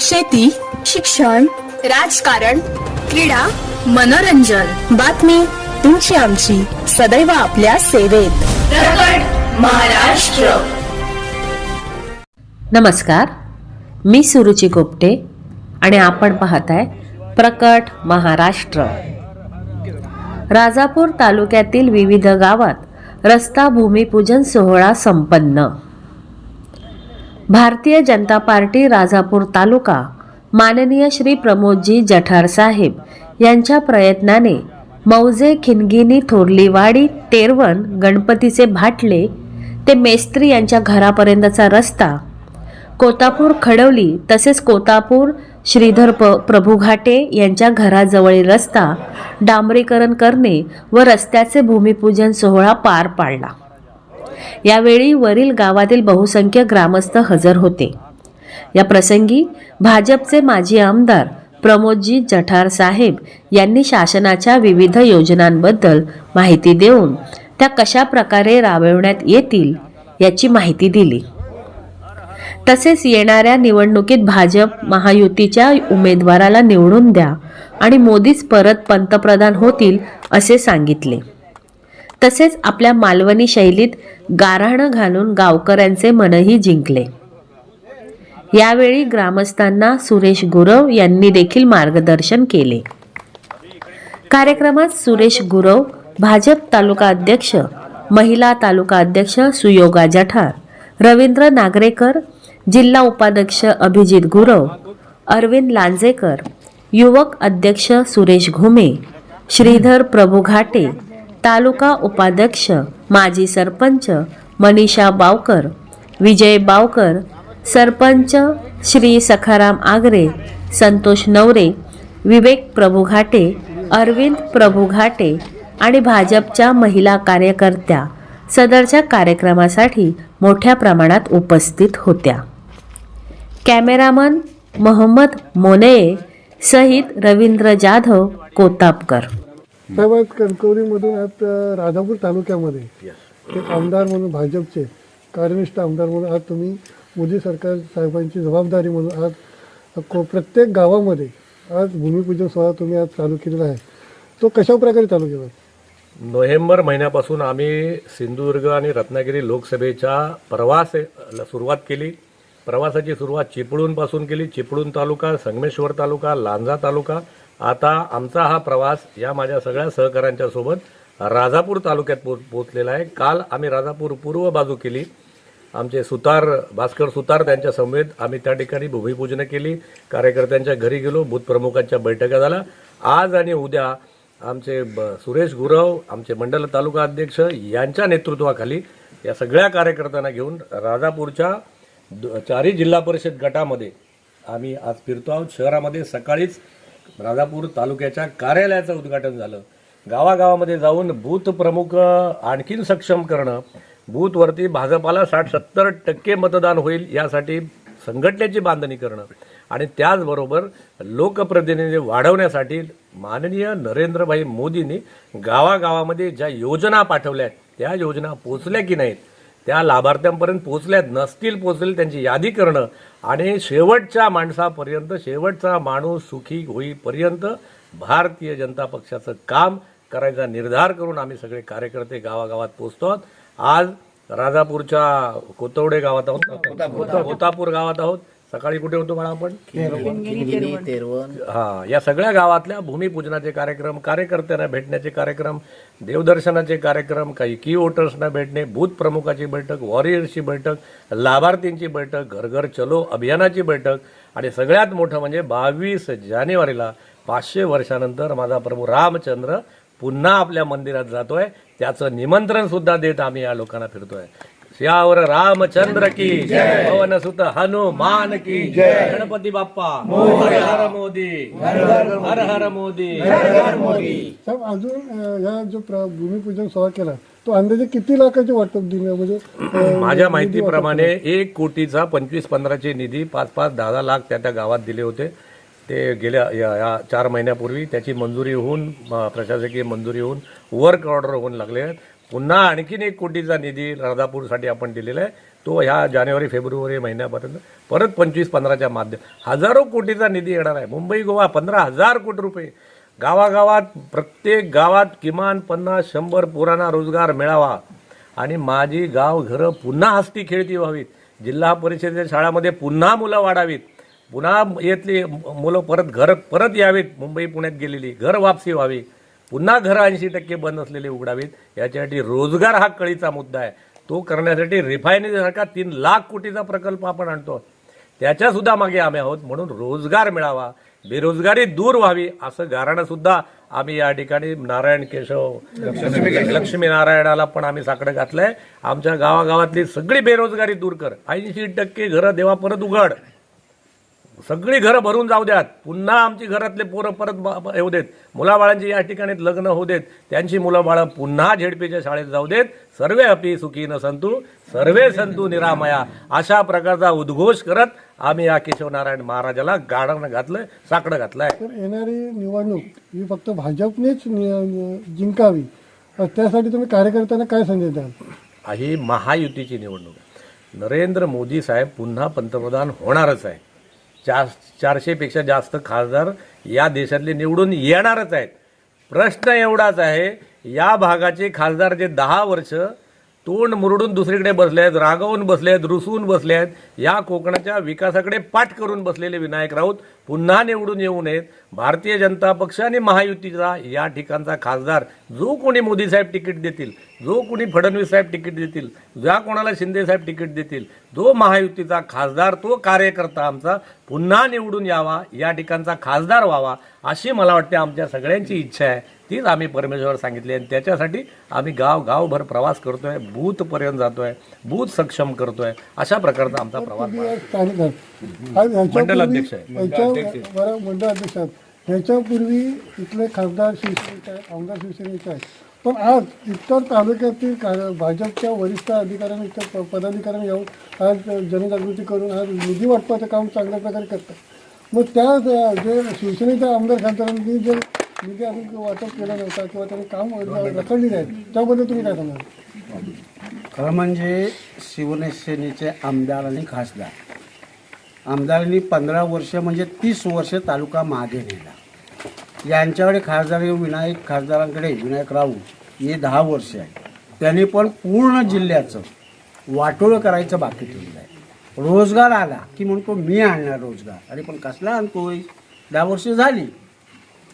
शेती शिक्षण राजकारण क्रीडा मनोरंजन. बातमी तुमची आमची. सदैव आपल्या सेवेत. महाराष्ट्र. नमस्कार. मी सुरुची गोपटे आणि आपण पाहताय प्रकट महाराष्ट्र. राजापूर तालुक्यातील विविध गावात रस्ता भूमिपूजन सोहळा संपन्न. भारतीय जनता पार्टी राजापूर तालुका. माननीय श्री प्रमोदजी जठार साहेब यांच्या प्रयत्नाने मौजे खिनगिनी थोरलीवाडी तेरवण गणपतीचे भाटले ते मेस्त्री यांच्या घरापर्यंतचा रस्ता कोतापूर खडवली तसेच कोतापूर श्रीधर प प्रभू घाटे यांच्या घराजवळील रस्ता डांबरीकरण करणे व रस्त्याचे भूमिपूजन सोहळा पार पाडला. यावेळी वरील गावातील बहुसंख्य ग्रामस्थ हजर होते. या प्रसंगी भाजपचे माजी आमदार प्रमोदजी जठार साहेब यांनी शासनाच्या विविध योजनांबद्दल माहिती देऊन त्या कशा प्रकारे राबविण्यात येतील याची माहिती दिली. तसेच येणाऱ्या निवडणुकीत भाजप महायुतीच्या उमेदवाराला निवडून द्या आणि मोदीच परत पंतप्रधान होतील असे सांगितले. तसेच आपल्या मालवणी शैलीत गाराणं घालून गावकऱ्यांचे मनही जिंकले. यावेळी ग्रामस्थांना सुरेश गुरव यांनी देखील मार्गदर्शन केले. कार्यक्रमात सुरेश गुरव भाजप तालुका अध्यक्ष महिला तालुका अध्यक्ष सुयोगा जठार रवींद्र नागरेकर जिल्हा उपाध्यक्ष अभिजित गुरव अरविंद लांजेकर युवक अध्यक्ष सुरेश घुमे श्रीधर प्रभू घाटे तालुका उपाध्यक्ष माजी सरपंच मनीषा बावकर विजय बावकर सरपंच श्री सखाराम आगरे संतोष नवरे विवेक प्रभू घाटे अरविंद प्रभू घाटे आणि भाजपच्या महिला कार्यकर्त्या सदरच्या कार्यक्रमासाठी मोठ्या प्रमाणात उपस्थित होत्या. कॅमेरामन मोहम्मद मोनये सहित रवींद्र जाधव कोतापकर. साहेब आज कणकवलीमधून आज राजापूर तालुक्यामध्ये एक आमदार म्हणून भाजपचे कार्यनिष्ठ आमदार म्हणून आज तुम्ही मोदी सरकार साहेबांची जबाबदारी म्हणून आज को प्रत्येक गावामध्ये आज भूमिपूजन सोहळा तुम्ही आज चालू केलेला आहे. तो कशा प्रकारे चालू केला? नोव्हेंबर महिन्यापासून आम्ही सिंधुदुर्ग आणि रत्नागिरी लोकसभेच्या प्रवास सुरुवात केली. प्रवासाची सुरुवात चिपळूणपासून केली. चिपळूण तालुका संगमेश्वर तालुका लांजा तालुका आता आमचा हा प्रवास या माझ्या सगळ्या सहकाऱ्यांच्या सोबत राजापूर तालुक्यात पो पोचलेला आहे. काल आम्ही राजापूर पूर्व बाजू केली. आमचे सुतार भास्कर सुतार त्यांच्या समवेत आम्ही त्या ठिकाणी भूमिपूजन केली. कार्यकर्त्यांच्या घरी गेलो बूथप्रमुखांच्या बैठका झाल्या. आज आणि उद्या आमचे ब- सुरेश गुरव आमचे मंडल तालुका अध्यक्ष यांच्या नेतृत्वाखाली या सगळ्या कार्यकर्त्यांना घेऊन राजापूरच्या द- चारही जिल्हा परिषद गटामध्ये आम्ही आज फिरतो आहोत. शहरामध्ये सकाळीच राजापूर तालुक्याच्या कार्यालयाचं उद्घाटन झालं. गावागावामध्ये जाऊन बूथ प्रमुख आणखीन सक्षम करणं बूथवरती भाजपाला साठ सत्तर टक्के मतदान होईल यासाठी संघटनेची बांधणी करणं आणि त्याचबरोबर लोकप्रतिनिधी वाढवण्यासाठी माननीय नरेंद्रभाई मोदींनी गावागावामध्ये ज्या योजना पाठवल्या आहेत त्या योजना पोचल्या की नाहीत? त्या लाभार्थ्यांपर्यंत पोचल्यात नसतील पोचले त्यांची यादी करणं. आणि शेवटच्या माणसापर्यंत शेवटचा माणूस सुखी होईपर्यंत भारतीय जनता पक्षाचं काम करायचा निर्धार करून आम्ही सगळे कार्यकर्ते गावागावात पोचतो आहोत आज राजापूरच्या कोतवडे गावात आहोत. कोतापूर गावात आहोत. सकाळी कुठे होतो मला आपण? हा या सगळ्या गावातल्या भूमिपूजनाचे कार्यक्रम कार्यकर्त्यांना भेटण्याचे कार्यक्रम देवदर्शनाचे कार्यक्रम काही की वोटर्सना भेटणे बूथ प्रमुखाची बैठक वॉरियर्सची बैठक लाभार्थींची बैठक घर घर चलो अभियानाची बैठक आणि सगळ्यात मोठं म्हणजे बावीस जानेवारीला पाचशे वर्षानंतर माझा प्रभू रामचंद्र पुन्हा आपल्या मंदिरात जातोय. त्याचं निमंत्रण सुद्धा देत आम्ही या लोकांना फिरतोय. श्यावर रामचंद्र की पवन सुत हनुमान की गणपती बाप्पा हर हर मोदी हर हर मोदी साहेब अजून या जो प्र भूमिपूजन सोहळा केला तो अंदाजे किती लाखाचे वाटप दिले म्हणजे अ, माझ्या माहितीप्रमाणे एक कोटीचा पंचवीस पंधराचे निधी पाच पाच दहा दहा लाख त्या त्या गावात दिले होते. ते गेल्या या या चार महिन्यापूर्वी त्याची मंजुरी होऊन प्रशासकीय मंजुरी होऊन वर्क ऑर्डर होऊन लागले आहेत. पुन्हा आणखीन एक कोटीचा निधी राधापूरसाठी आपण दिलेला आहे. तो ह्या जानेवारी फेब्रुवारी महिन्यापर्यंत परत पंचवीस पंधराच्या माध्यम हजारो कोटीचा निधी येणार आहे. मुंबई गोवा पंधरा हजार कोटी रुपये. गावागावात प्रत्येक गावात किमान पन्नास शंभर पुराणा रोजगार मिळावा. आणि माझी गाव घरं पुन्हा हस्ती खेळती व्हावीत. जिल्हा परिषदेच्या शाळामध्ये पुन्हा मुलं वाढावीत. पुन्हा येतली मुलं परत घर परत यावीत. मुंबई पुण्यात गेलेली घर वापसी व्हावी. पुन्हा घरं ऐंशी टक्के बंद असलेले उघडावीत. याच्यासाठी रोजगार हा कळीचा मुद्दा आहे. तो करण्यासाठी रिफायनरीसारखा तीन लाख कोटीचा प्रकल्प आपण आणतो. त्याच्या सुद्धा मागे आम्ही आहोत. म्हणून रोजगार मिळावा बेरोजगारी दूर व्हावी असं गाराणंसुद्धा आम्ही या ठिकाणी नारायण केशव लक्ष्मी नारायणाला पण आम्ही साकडं घातलंय. आमच्या गावागावातली सगळी बेरोजगारी दूर कर. ऐंशी टक्के घरं देवा परत उघड. सगळी घरं भरून जाऊ द्यात. पुन्हा आमची घरातले पोरं परत येऊ देत. मुलाबाळांची या ठिकाणी लग्न होऊ देत. त्यांची मुलं बाळं पुन्हा झेडपीच्या शाळेत जाऊ देत. सर्वे अपी सुखी न संतू सर्वे संतू निरामया. अशा प्रकारचा उद्घोष करत आम्ही या केशवनारायण महाराजाला गाडण घातलंय साकडं घातलंय. तर येणारी निवडणूक ही फक्त भाजपनेच नि- जिंकावी. त्यासाठी तुम्ही कार्यकर्त्यांना काय संदेश द्याल? ही महायुतीची निवडणूक. आहे. नरेंद्र मोदी साहेब पुन्हा पंतप्रधान होणारच आहे. चार चारशेपेक्षा जास्त खासदार या देशातले निवडून येणारच आहेत. प्रश्न एवढाच आहे या भागाचे खासदार जे दहा वर्ष तोंड मुरडून दुसरीकडे बसले आहेत रागवून बसले आहेत रुसून बसले आहेत या कोकणाच्या विकासाकडे पाठ करून बसलेले विनायक राऊत पुन्हा निवडून येऊ नयेत. भारतीय जनता पक्ष आणि महायुतीचा या ठिकाणचा खासदार जो कोणी मोदी साहेब तिकीट देतील जो कोणी फडणवीस साहेब तिकीट देतील ज्या कोणाला शिंदे साहेब तिकीट देतील जो महायुतीचा खासदार तो कार्यकर्ता आमचा पुन्हा निवडून यावा या ठिकाणचा खासदार व्हावा अशी मला वाटते आमच्या सगळ्यांची इच्छा आहे. तीच आम्ही परमेश्वर सांगितली आणि त्याच्यासाठी आम्ही गाव गावभर प्रवास करतोय बूथपर्यंत जातोय बूथ सक्षम करतोय. अशा प्रकारचा आमचा प्रवास मंडल अध्यक्ष आहे. मंडळ अध्यक्ष आहात. ह्याच्यापूर्वी इथले खासदार शिवसेनेचे आहेत आमदार शिवसेनेचे आहेत. पण आज इतर तालुक्यातील का- भाजपच्या वरिष्ठ अधिकाऱ्यांनी इतर प- पदाधिकाऱ्यांनी येऊन आज जनजागृती करून आज निधी वाटपाचं काम चांगल्या प्रकारे करतात. मग त्या ज- जे शिवसेनेच्या आमदार खासदारांनी जे निधी असून वाटप केला नव्हता किंवा त्यांनी काम रखडली नाही त्याबद्दल तुम्ही काय सांगाल? खरं म्हणजे शिवसेनेचे आमदार आणि खासदार. आमदारांनी पंधरा वर्ष म्हणजे तीस वर्ष तालुका मागे नेला. यांच्याकडे खासदार विनायक खासदारांकडे विनायक राऊत. हे दहा वर्ष आहे. त्यांनी पण पूर्ण जिल्ह्याचं वाटोळं करायचं बाकी ठेवलं आहे. रोजगार आला की म्हणतो मी आणणार रोजगार. अरे पण कसला आणतोय? दहा वर्ष झाली.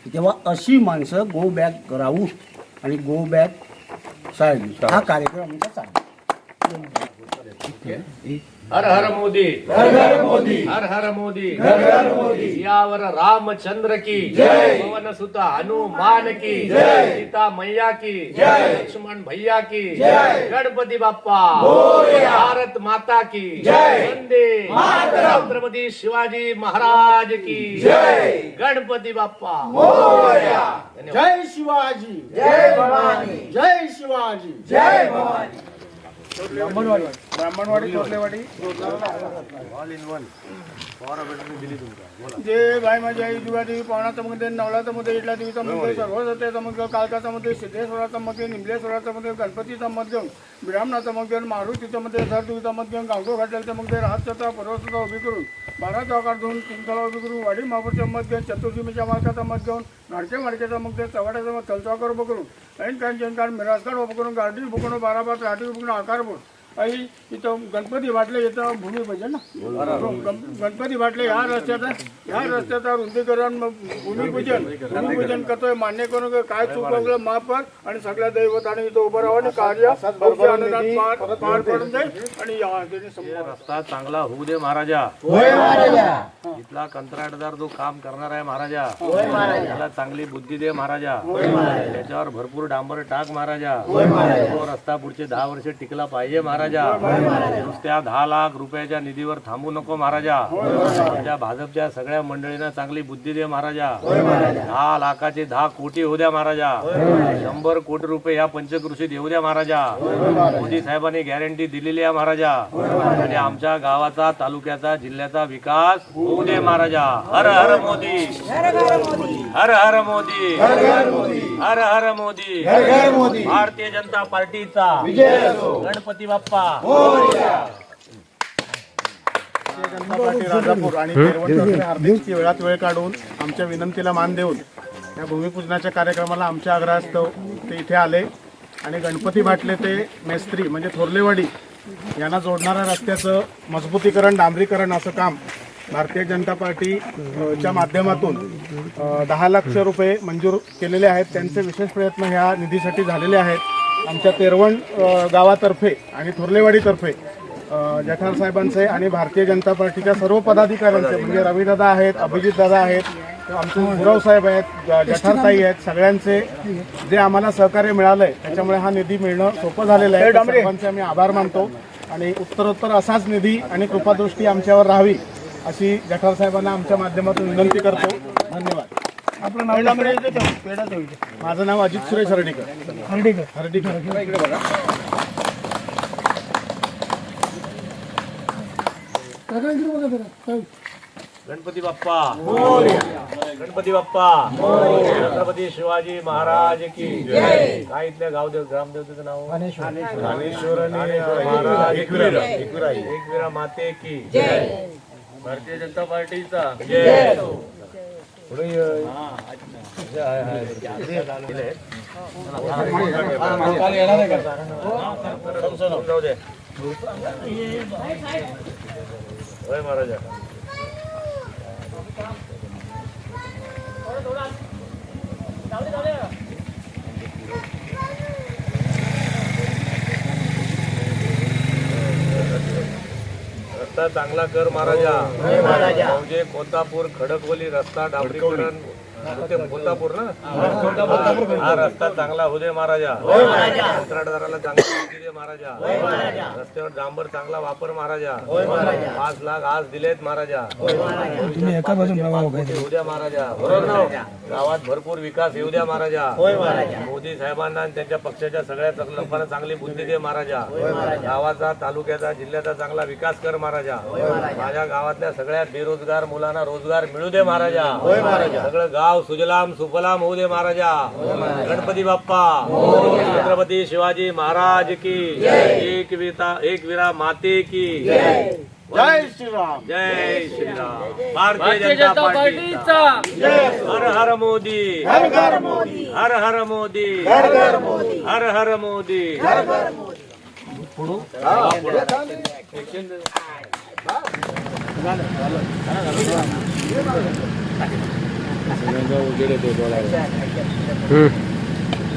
तेव्हा अशी माणसं गो बॅक राऊत आणि गो बॅक साहेब हा कार्यक्रम आमचा चालू. हर हर मोदी। हर हर मोदी। हर हर मोदी। हर हर मोदी। यावर रामचंद्र की। जय। पवन सुत हनुमान की। जय। सीता मैया की। जय। लक्ष्मण भैया की। जय। गणपती बाप्पा। भारत माता की। जय। वंदे। छत्रपती शिवाजी महाराज की। जय। गणपती बाप्पा। जय शिवाजी। जय भवानी। जय शिवाजी। जय भवानी। ब्राह्मणवाडी चोरलेवाडी जे बाय माझ्या आई जुगादेवी पवनाचा मध्ये नवलाचा मध्ये इडला देवीचा मध्ये सर्वदत्तेचा मध्ये कालकाचा मध्ये सिद्धेश्वराचा मध्ये निमलेश्वराचा मध्ये गणपतीचा मध्ये ब्राह्मणाचा मध्ये मारुतीचा मध्ये सरदेवीचा मध्ये गावडो घाटलेचा मध्ये राहतचा पर्वताचा उभी करून बारा चौकार धुवून चिंतला उभी करून वाडी महापूरच्या मध्ये चतुर्शीमीच्या मार्गाचा मध्ये घेऊन नाडके माडकेचा मध्ये चव्हाड्याचा मध्ये तलचाकर उभं करून ऐन कान जैन कान मिराजकार उभं करून गार्डी उभं करून बारा बार राठी उभं करून आकार बोल आई इथं गणपती वाटले इथं भूमिपूजन ना. गण- गणपती वाटले ह्या रस्त्याचा ह्या रस्त्याचा रुंदीकरण मग भूमिपूजन भूमिपूजन करतोय मान्य करून का काय चूक वगैरे माफ कर. आणि सगळ्या दैवताने इथं उभं राहावं आणि कार्य आनंदात पार पार पडून जाईल आणि या रस्ता चांगला होऊ दे महाराजा. इथला कंत्राटदार जो काम करणार आहे महाराजा. त्याला चांगली बुद्धी दे महाराजा. त्याच्यावर भरपूर डांबर टाक महाराजा. तो रस्ता पुढचे दहा वर्ष टिकला पाहिजे महाराजा. नुसत्या दहा लाख रुपयाच्या निधीवर थांबू नको महाराजा. त्या भाजपच्या सगळ्या मंडळींना चांगली बुद्धी दे महाराजा. दहा लाखाचे दहा कोटी होऊ द्या महाराजा. शंभर कोटी रुपये या पंचकृषीत येऊ द्या महाराजा. मोदी साहेबांनी गॅरंटी दिलेली आहे महाराजा. आणि आमच्या गावाचा तालुक्याचा जिल्ह्याचा विकास होऊ दे महाराजा. हर हर मोदी. हर हर मोदी. हर हर मोदी. भारतीय जनता पार्टीचा. गणपती बाप्पा. जनता पार्टी राजापूर आणि वेळात वेळ काढून आमच्या विनंतीला मान देऊन या भूमिपूजनाच्या कार्यक्रमाला आमच्या आग्रहास्तव ते इथे आले. आणि गणपती भाटले ते मेस्त्री म्हणजे थोरलेवाडी यांना जोडणाऱ्या रस्त्याचं मजबूतीकरण डांबरीकरण असं काम भारतीय जनता पार्टी च्या माध्यमातून दहा लाख रुपये मंजूर केलेले आहेत. त्यांचे विशेष प्रयत्न ह्या निधीसाठी झालेले आहेत. आमच्या तेरवण गावातर्फे आणि थोरलेवाडीतर्फे जठार साहेबांचे आणि भारतीय जनता पार्टीच्या सर्व पदाधिकाऱ्यांचे म्हणजे रविदादा आहेत अभिजित दादा आहेत आमचे गुरव साहेब आहेत जठारताई आहेत सगळ्यांचे जे आम्हाला सहकार्य मिळालंय त्याच्यामुळे हा निधी मिळणं सोपं झालेलं आहे. सर्वांचे आम्ही आभार मानतो आणि उत्तरोत्तर असाच निधी आणि कृपादृष्टी आमच्यावर राहावी अशी जठार साहेबांना आमच्या माध्यमातून विनंती करतो. धन्यवाद. आपलं नाव माझं नाव अजित सुरेश हर्डीकर. हर्डीकर. हर्डीकर. काका इकडे बघा. जरा काय गणपती बाप्पा. गणपती बाप्पा. छत्रपती शिवाजी महाराज की काय इथल्या गावदेव ग्रामदेवतेचं नाव? ज्ञानेश्वर आणि महाराज एकविरा. एकविरा. माते की भारतीय जनता पार्टीचा. जय. ये. हाय, हाय. जाऊ दे होय महाराजा रस्ता चांगला कर महाराजा. म्हणजे कोल्हापूर खडकवली रस्ता डांबरीकरण ते कोल्हापूर ना? हा रस्ता चांगला होऊ दे महाराजा. कंत्राटदाराला चांगली माहिती दे महाराजा. रस्त्यावर डांबर चांगला वापर महाराजा. पाच लाख आज दिलेत महाराजा. होऊ द्या महाराजा. बरोबर ना? हो? गावात भरपूर विकास येऊ द्या महाराजा. मोदी साहेबांना आणि त्यांच्या पक्षाच्या सगळ्या लोकांना चांगली बुद्धी दे महाराजा. गावाचा तालुक्याचा जिल्ह्याचा चांगला विकास कर महाराजा. माझ्या गावातल्या सगळ्या बेरोजगार मुलांना रोजगार मिळू दे महाराजा. सगळं गाव सुजलाम सुफलाम होऊ दे महाराजा. गणपती बाप्पा. छत्रपती शिवाजी महाराज की. एक विता एक विरा माते की. जय श्रीराम. जय श्रीराम. भारतीय जनता पार्टीचा. हर हर मोदी. हर हर मोदी. हर हर मोदी. हर हर मोदी.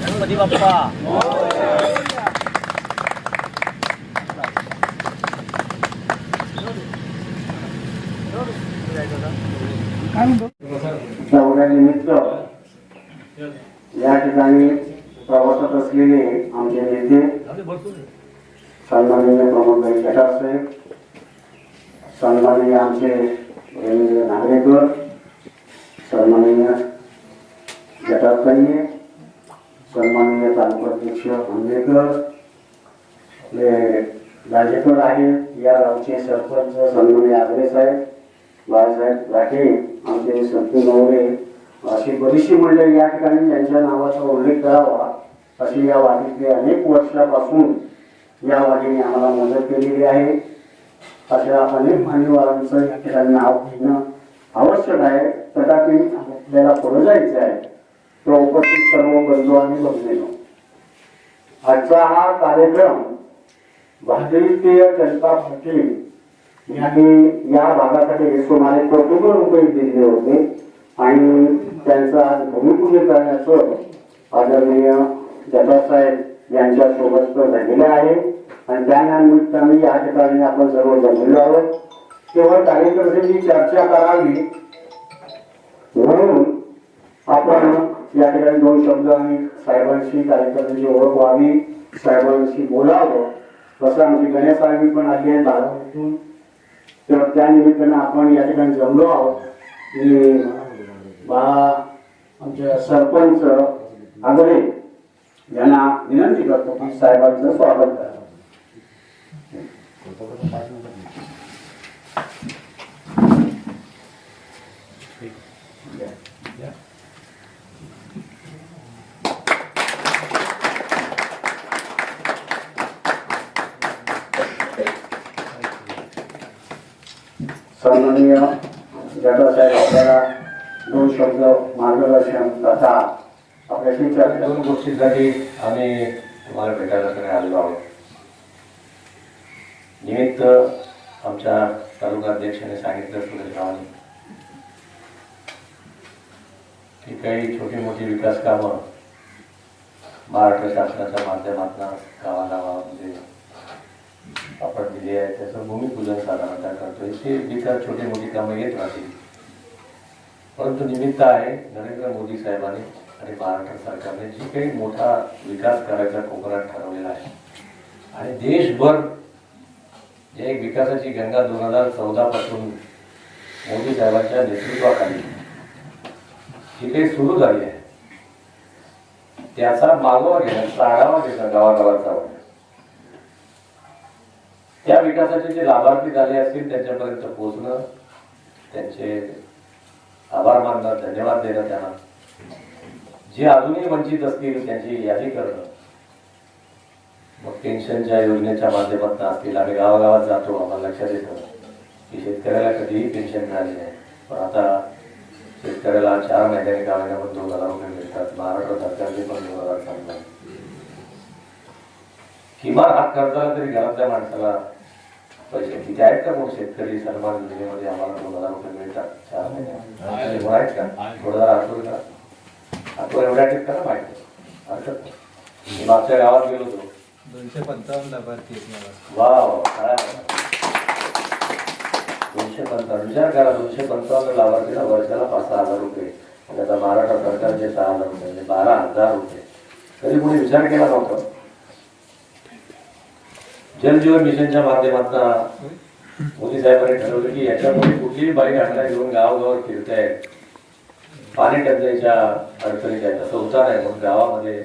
गणपती बाप्पा दौऱ्यानिमित्त या ठिकाणी प्रवासात असलेले आमचे नेते सन्माननीय प्रमोदभाई साहेब सन्माननीय आमचे नागरेकर सन्माननीय जटाताई सन्माननीय तालुकाध्यक्ष आंबेकर आपले राजेकर आहेत या गावचे सरपंच सन्माननीय आगरे साहेब बाळासाहेब राठे आमचे संतू नवरे अशी बरीचशी मंडळी या ठिकाणी त्यांच्या नावाचा उल्लेख करावा अशी या वाडीतले अनेक वर्षापासून या वाडीने आम्हाला मदत केलेली आहे. अशा अनेक मान्यवरांचं या ठिकाणी नाव घेणं आवश्यक आहे. तथापि आपल्याला पुढे जायचं आहे. तो उपस्थित सर्व बंधू आणि भगिनीनो आजचा हा कार्यक्रम भारतीय जनता पार्टी यांनी या भागासाठी सुमारे कौटुंब रुपये दिले होते. आणि त्यांचं आज भूमिपूजन करण्याचं आदरणीय जटासाहेब यांच्या सोबत झालेलं आहे. आणि त्यानिमित्ताने या ठिकाणी आपण सर्व जमलेलो आहोत. केवळ कार्यकर्त्यांची चर्चा करावी आपण या ठिकाणी दोन शब्द आणि साहेबांशी कार्यकर्त्यांची ओळख व्हावी साहेबांशी बोलावं. तसं आमची गणेश साहेबी पण आली आहे धारावीतून तर त्यानिमित्तानं आपण या ठिकाणी जमलो आहोत. बा सरपंच आगरे यांना विनंती करतो की साहेबांचं स्वागत करा. सन्माननीय जटासाहेब आपल्याला दोन शब्द मार्गदर्शन तथा आपल्याशी दोन गोष्टींसाठी आम्ही तुम्हाला भेटायला सगळे आलेलो आहोत. निमित्त आमच्या तालुका अध्यक्षाने सांगितलं सुरेश रावांनी की काही छोटी मोठी विकास कामं महाराष्ट्र शासनाच्या माध्यमातून गावागावामध्ये आपण दिली आहे त्याचं भूमिपूजन साधारणतः करतोय. ते काय छोटी मोठी कामं येत राहतील. परंतु निमित्त आहे नरेंद्र मोदी साहेबांनी आणि महाराष्ट्र सरकारने जी काही मोठा विकास करायचा कोकणात ठरवलेला आहे. आणि देशभर या एक विकासाची गंगा दोन हजार चौदा पासून मोदी साहेबांच्या नेतृत्वाखाली जी काही सुरू झाली आहे त्याचा मागोवा घेण्याचा आढावा घेणं गावागावाचा. त्या विकासाचे जे लाभार्थी झाले असतील त्यांच्यापर्यंत पोहोचणं त्यांचे आभार मानणं धन्यवाद देणं त्यांना. जे अजूनही वंचित असतील त्यांची यादी करणं. मग पेन्शनच्या योजनेच्या माध्यमातून असतील आम्ही गावागावात जातो आम्हाला लक्षात येतं की शेतकऱ्याला कधीही पेन्शन मिळाली नाही. पण आता शेतकऱ्याला चार महिन्याने का महिन्यामध्ये दोन हजार रुपये मिळतात. महाराष्ट्र सरकारचे पण दोन हजार सांगतात किमान हात खर्चाला तरी घरातल्या माणसाला पैसे किती आहेत का कोण शेतकरी सन्मान योजनेमध्ये आम्हाला दोन हजार रुपये मिळतात चार महिन्यात आहेत का? थोडं जरा आठवड का? आठवड एवढ्या आहेत का ना माहिती हरकत. मी मागच्या गावात गेलो होतो. दोनशे पंचावन्न लाभार्थी वा वा दोनशे पंचावन्न. विचार करा दोनशे पंचावन्न लाभार्थीला वर्षाला पाच सहा हजार रुपये. आणि आता महाराष्ट्र सरकारचे सहा हजार रुपये म्हणजे बारा हजार रुपये. कधी कोणी विचार केला नव्हता? जलजीवन मिशनच्या माध्यमातून मोदी साहेबांनी ठरवलं की याच्यामध्ये कुठलीही बाई अंडा घेऊन गावगाव फिरतायत पाणी टंचाईच्या अडचणीत आहेत असं होता नाही म्हणून गावामध्ये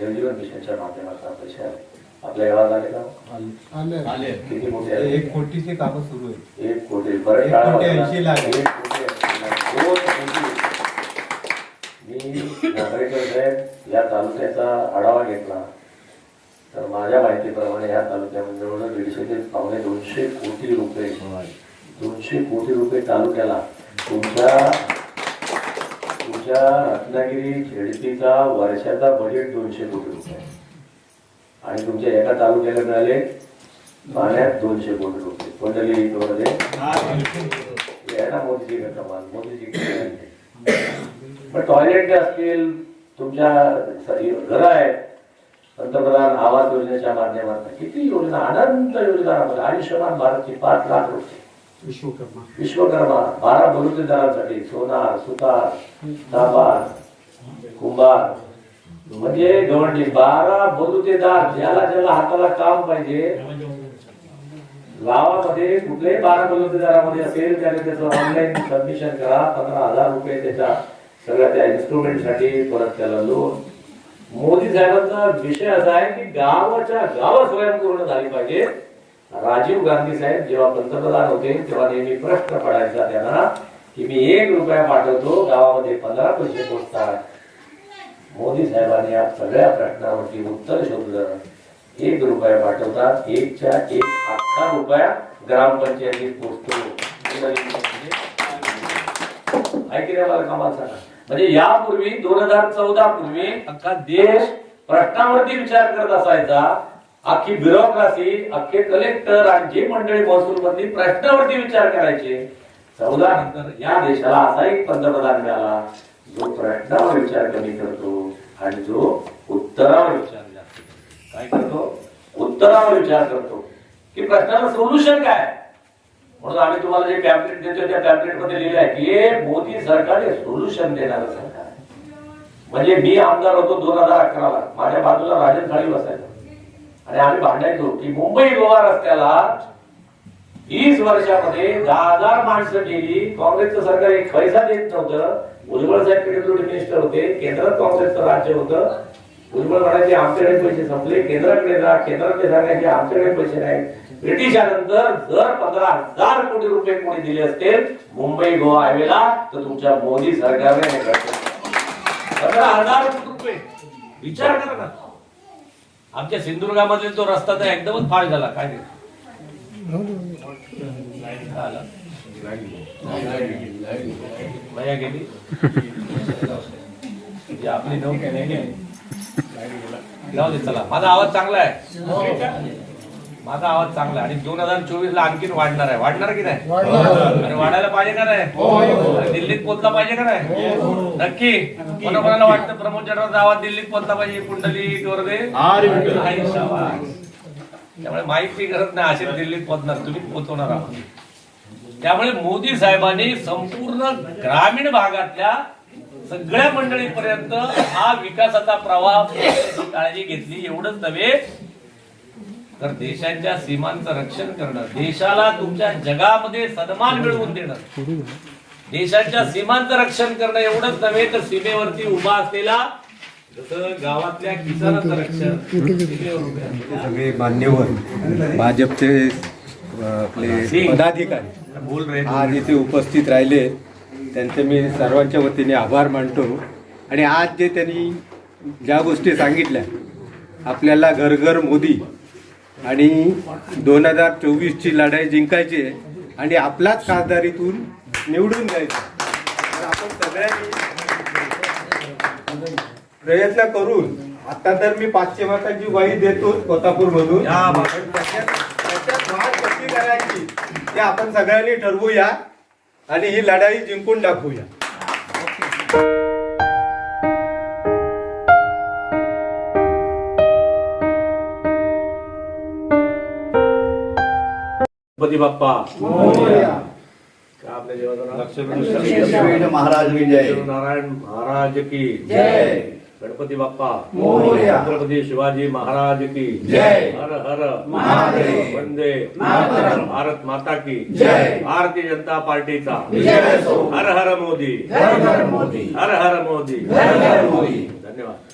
जलजीवन मिशनच्या माध्यमातून पैसे आले आपल्या गावात आले का आले किती मोठे आले एक कोटीची कामं सुरू आहेत एक कोटी बरं एक काळ कोटी वाजला. ऐंशी लाख. एक कोटी. दोन. मी नागरेकर साहेब या तालुक्याचा आढावा घेतला तर माझ्या माहितीप्रमाणे या तालुक्यामध्ये जवळजवळ दीडशे ते पावणे दोनशे कोटी रुपये दोनशे कोटी रुपये तालुक्याला तुमच्या तुमच्या रत्नागिरी झेडपीचा वर्षाचा बजेट दोनशे कोटी रुपये. आणि तुमच्या एका तालुक्याला मिळाले पाण्यात दोनशे कोटी रुपये. कोंडली मध्ये आहे ना मोदीची का कमाल मोदीची कमाल. पण टॉयलेट असतील तुमच्या घर आहेत पंतप्रधान आवास योजनेच्या माध्यमातून किती योजना अनंत योजना राबवल्या. आयुष्यमान भारतची पाच लाख रुपये विश्वकर्मा. विश्वकर्मा बारा बलुतेदारांसाठी सोनार सुतार साबार कुंभार. म्हणजे गवंडी बारा बलुतेदार ज्याला ज्याला हाताला काम पाहिजे गावामध्ये कुठल्याही बारा बलुतेदारामध्ये असेल त्याने त्याचं ऑनलाईन सबमिशन करा. पंधरा हजार रुपये त्याच्या सगळ्या त्या इन्स्ट्रुमेंटसाठी परत त्याला लोन मोदी साहेबांचा विषय असा आहे की गावाच्या गाव स्वयंपूर्ण झाली पाहिजे. राजीव गांधी साहेब जेव्हा पंतप्रधान होते तेव्हा नेहमी प्रश्न पडायचा त्यांना की मी एक रुपया पाठवतो गावामध्ये पंधरा पैसे पोचतात. मोदी साहेबांनी या सगळ्या प्रश्नावरती उत्तर शोधलं. एक रुपया पाठवतात एकच्या एक अठरा रुपया ग्रामपंचायतीत पोचतो. ऐकल्या मला कमाल सांगा म्हणजे यापूर्वी दोन हजार चौदा पूर्वी अख्खा देश प्रश्नावरती विचार करत असायचा. अख्खी ब्युरोक्रासी अख्खे कलेक्टर आणि जे मंडळी महसूल मधली प्रश्नावरती विचार करायचे. चौदा नंतर या देशाला असा एक पंतप्रधान मिळाला जो प्रश्नावर विचार कमी करतो आणि जो उत्तरावर विचार जास्त करतो. काय करतो? उत्तरावर विचार करतो. की प्रश्नाला सोल्युशन काय? म्हणून आम्ही तुम्हाला जे पॅम्पलेट देतो त्या पॅम्पलेटमध्ये लिहिलं आहे की हे मोदी सरकार हे सोल्युशन देणारं सरकार म्हणजे मी आमदार होतो दोन हजार अकराला. माझ्या बाजूला राजन खाली बसायचा. आणि आम्ही भांडायचो की मुंबई गोवा रस्त्याला वीस वर्षामध्ये दहा हजार माणसं गेली काँग्रेसचं सरकार एक पैसा देत नव्हतं. भुजबळ साहेब पेट्रोल मिनिस्टर होते. केंद्रात काँग्रेसचं राज्य होतं. भुजबळ म्हणायचे आमच्याकडे पैसे संपले. केंद्राकडे जा केंद्राकडे सांगायचे आमच्याकडे पैसे नाही ब्रिटिशानंतर जर पंधरा हजार कोटी रुपये कोणी दिले असतील मुंबई गोवा हायवेला तर तुमच्या मोदी सरकारने करतो पंधरा हजार कोटी रुपये. विचार करा ना. आमच्या सिंधुदुर्गामधील तो रस्ता तर एकदमच फाळ झाला. काय गेली? आपली नऊ काय नाही. जाऊ दे चला. माझा आवाज चांगला आहे. माझा आवाज चांगला आहे. आणि दोन हजार चोवीस ला आणखीन वाढणार आहे. वाढणार की नाही? आणि वाढायला पाहिजे का नाही? आणि दिल्लीत पोहोचला पाहिजे का नाही? नक्की. कोणा कोणाला वाटतं प्रमोद जठारचा आवाज? दिल्लीत पोहोचला पाहिजे कुंडली गोरदे. त्यामुळे माहिती गरज नाही असे दिल्लीत पोहोचणार. तुम्ही पोहोचवणार आहात. त्यामुळे मोदी साहेबांनी संपूर्ण ग्रामीण भागातल्या सगळ्या मंडळीपर्यंत हा विकासाचा प्रवाह काळजी घेतली. एवढंच नव्हे तर देशाच्या सीमांचं रक्षण करणं देशाला तुमच्या जगामध्ये सन्मान मिळवून देणं देशाच्या सीमांचं रक्षण करणं एवढंच नव्हे तर सीमेवरती उभा असलेला जसं गावातल्या किसानाचं रक्षण सीमेवर उभे असलेल्या सगळे मान्यवर भाजपचे आपले पदाधिकारी बोल आज इथे उपस्थित राहिले. त्यांचे मी सर्वांच्या वतीने आभार मानतो. आणि आज जे त्यांनी ज्या गोष्टी सांगितल्या आपल्याला घर घर मोदी आणि दोन हजार चोवीसची लढाई जिंकायची आहे आणि आपलाच खासदारीतून निवडून द्यायचं तर आपण सगळ्यांनी प्रयत्न करून आता तर मी पाचशे मतांची वाई देतो कोल्हापूर मधून त्याच्यात त्याच्यात वाढ कशी करायची ते आपण सगळ्यांनी ठरवूया. आणि ही लढाई जिंकून दाखवूया. गणपती बाप्पा. आपल्या जेव्हा महाराज विजय नारायण महाराज की जय. गणपती बाप्पा मोरया. छत्रपती शिवाजी महाराज की जय. हर हर महादेव. वंदे मातरम. भारत माता की जय. भारतीय जनता पार्टीचा विजय असो. हर हर मोदी हर हर मोदी धन्यवाद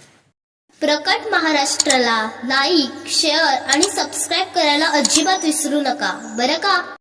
प्रकट महाराष्ट्राला लाईक शेअर आणि सबस्क्राईब करायला अजिबात विसरू नका बरं का